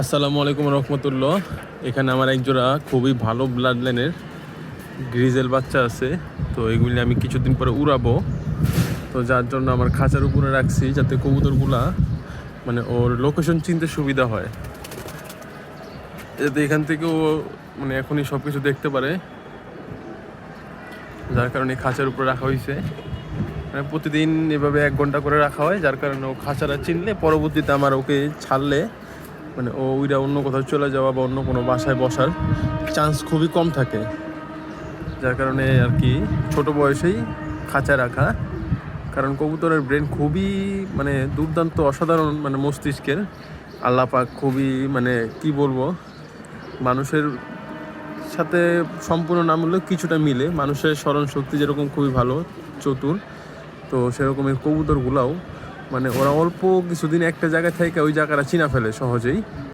আসসালামু আলাইকুম রহমতুল্লাহ। এখানে আমার একজোড়া খুবই ভালো ব্লাড লাইনের গ্রিজেল বাচ্চা আছে। তো এগুলি আমি কিছুদিন পরে উড়াবো। তো যার জন্য আমার খাঁচার উপরে রাখছি যাতে কবুতরগুলা মানে ওর লোকেশন চিনতে সুবিধা হয়। যাতে এখান থেকেও মানে এখনই সব কিছু দেখতে পারে। যার কারণে খাঁচার উপরে রাখা হয়েছে। মানে প্রতিদিন এভাবে এক ঘণ্টা করে রাখা হয়, যার কারণে ও খাঁচাটা চিনলে পরবর্তীতে আমার ওকে ছাড়লে মানে ও ওইটা অন্য কোথাও চলে যাওয়া বা অন্য কোনো বাসায় বসার চান্স খুবই কম থাকে। যার কারণে আর কি ছোট বয়সেই খাঁচায় রাখা। কারণ কবুতরের ব্রেন খুবই মানে দুর্দান্ত, অসাধারণ মানে মস্তিষ্কের। আল্লাহ পাক খুবই মানে কি বলব, মানুষের সাথে সম্পূর্ণ নাম হলেও কিছুটা মিলে। মানুষের স্মরণ শক্তি যেরকম খুবই ভালো, চতুর, তো সেরকমের কবুতরগুলাও মানে ওরা অল্প কিছুদিন একটা জায়গায় থেকে ওই জায়গাটা চিনা ফেলে সহজেই।